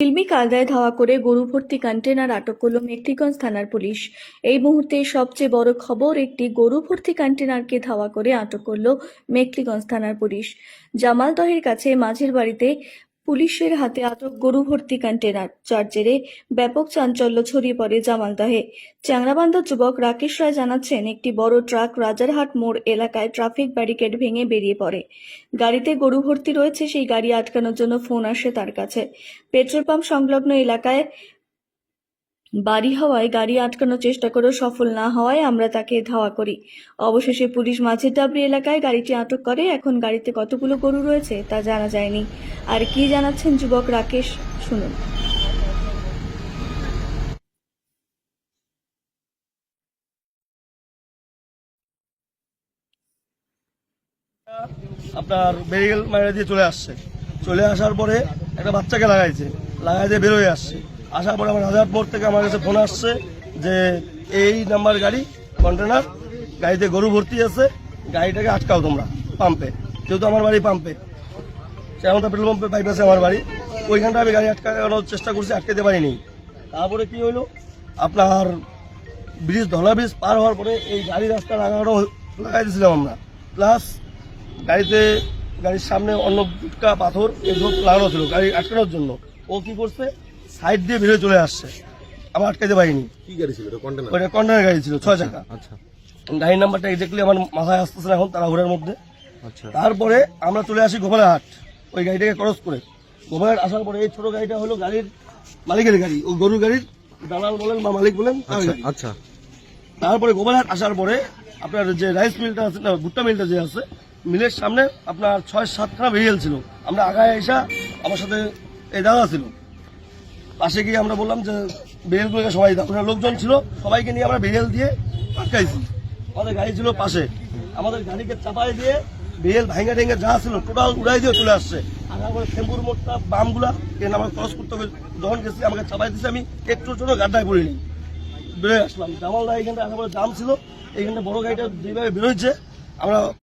ফিল্মি কায়দায় ধাওয়া করে গরু ভর্তি কন্টেনার আটক করল মেকলিগঞ্জ থানার পুলিশ। এই মুহূর্তে সবচেয়ে বড় খবর, একটি গরু ভর্তি কন্টেনারকে ধাওয়া করে আটক করল মেকলিগঞ্জ থানার পুলিশ। জামালদহের কাছে মাঝের বাড়িতে পুলিশের হাতে আটক গরু ভর্তি কন্টেনার। যার জেরে ব্যাপক চাঞ্চল্য ছড়িয়ে পড়ে জামালদাহে। চ্যাংরাবান্ধা যুবক রাকেশ রায় জানাচ্ছেন, একটি বড় ট্রাক রাজারহাট মোড় এলাকায় ট্রাফিক ব্যারিকেড ভেঙে বেরিয়ে পড়ে। গাড়িতে গরু ভর্তি রয়েছে, সেই গাড়ি আটকানোর জন্য ফোন আসে তার কাছে। পেট্রোল পাম্প সংলগ্ন এলাকায় বাড়ি হওয়ায় গাড়ি আটকানোর চেষ্টা করেও সফল না হওয়ায় আমরা তাকে ধাওয়া করি। অবশেষে পুলিশ মাঝের ডাবরি এলাকায় গাড়িটি আটক করে। এখন গাড়িতে কতগুলো গরু রয়েছে তা জানা যায়নি। আর কি জানাচ্ছেন যুবক রাকেশ? শুনুন। আপনার বেরিকেল মাইরা দিয়ে চলে আসছে। চলে আসার পরে একটা বাচ্চাকে লাগাইছে। লাগাই দিয়ে বেরোয় আসছে। আসার পরে আমার মোড় থেকে আমার কাছে ফোন আসছে যে এই নাম্বার গাড়ি কন্টেনার গাড়িতে গরু ভর্তি আছে, গাড়িটাকে আটকাও তোমরা পাম্পে যেহেতু আমার বাড়ি পাম্পে শ্যামতা পেট্রোল পাম্পে আছে আমার বাড়ি। ওইখানটা আমি গাড়ি আটকানোর চেষ্টা করছি আটকাতে পারিনি। তারপরে কি হলো আপনার ব্রিজ ধলা ব্রিজ পার হওয়ার পরে এই গাড়ি রাস্তা লাগানো লাগাই দিয়েছিলাম আমরা। প্লাস গাড়িতে, গাড়ির সামনে অন্য পাথর, এসব লাগানো ছিল, গাড়ি আটকানোর জন্য। ও কি করছে? সাইড দিয়ে বেরিয়ে চলে আসছে। আমার আটকাতে পারিনি। কি গাড়ি ছিল? এটা কন্টেনার গাড়ি ছিল ছয় চাকা। আচ্ছা। গাড়ির নাম্বারটা এক্স্যাক্টলি আমার মাথায় আসতেছে না এখন তারা তাড়াহুড়ার মধ্যে। আচ্ছা। তারপরে আমরা চলে আসি গোপালহাট ওই গাড়িটাকে ক্রস করে। গোপালহাট আসার পরে এই ছোট গাড়িটা হলো গাড়ির মালিকের গাড়ি ওই গরুর গাড়ির দালাল বলেন বা মালিক বলেন আচ্ছা। আচ্ছা। তারপরে গোপালহাট আসার পরে আপনার যে রাইস মিলটা আছে না ভুট্টা মিলটা যে আছে মিলের সামনে আপনার ছয় সাতখানা ভেরিয়েল ছিল। আমরা আগায় এসা আমার সাথে এই দাদা ছিল। পাশে গিয়ে আমরা বললাম যে বেরিয়েলগুলোকে সবাই দাও। ওখানে লোকজন ছিল, সবাইকে নিয়ে আমরা বেরিয়েল দিয়ে আটকাইছি। আমাদের গাড়ি ছিল পাশে। আমাদের গাড়িকে চাপাই দিয়ে বেরিয়েল ভাঙ্গা ঠেঙ্গা যা ছিল টোটাল উড়াই দিয়ে চলে আসছে। আর আমার টেম্পুর মোড়টা বামগুলা কেন আমার ক্রস করতে হবে। যখন গেছি, আমাকে চাপাই দিয়েছে আমি একটুর জন্য গাড্ডায় পড়িনি। বেরোয় আসলাম। জামালদা এখানটা পরে জাম ছিল। এইখানটা বড় গাড়িটা যেভাবে বেরোচ্ছে আমরা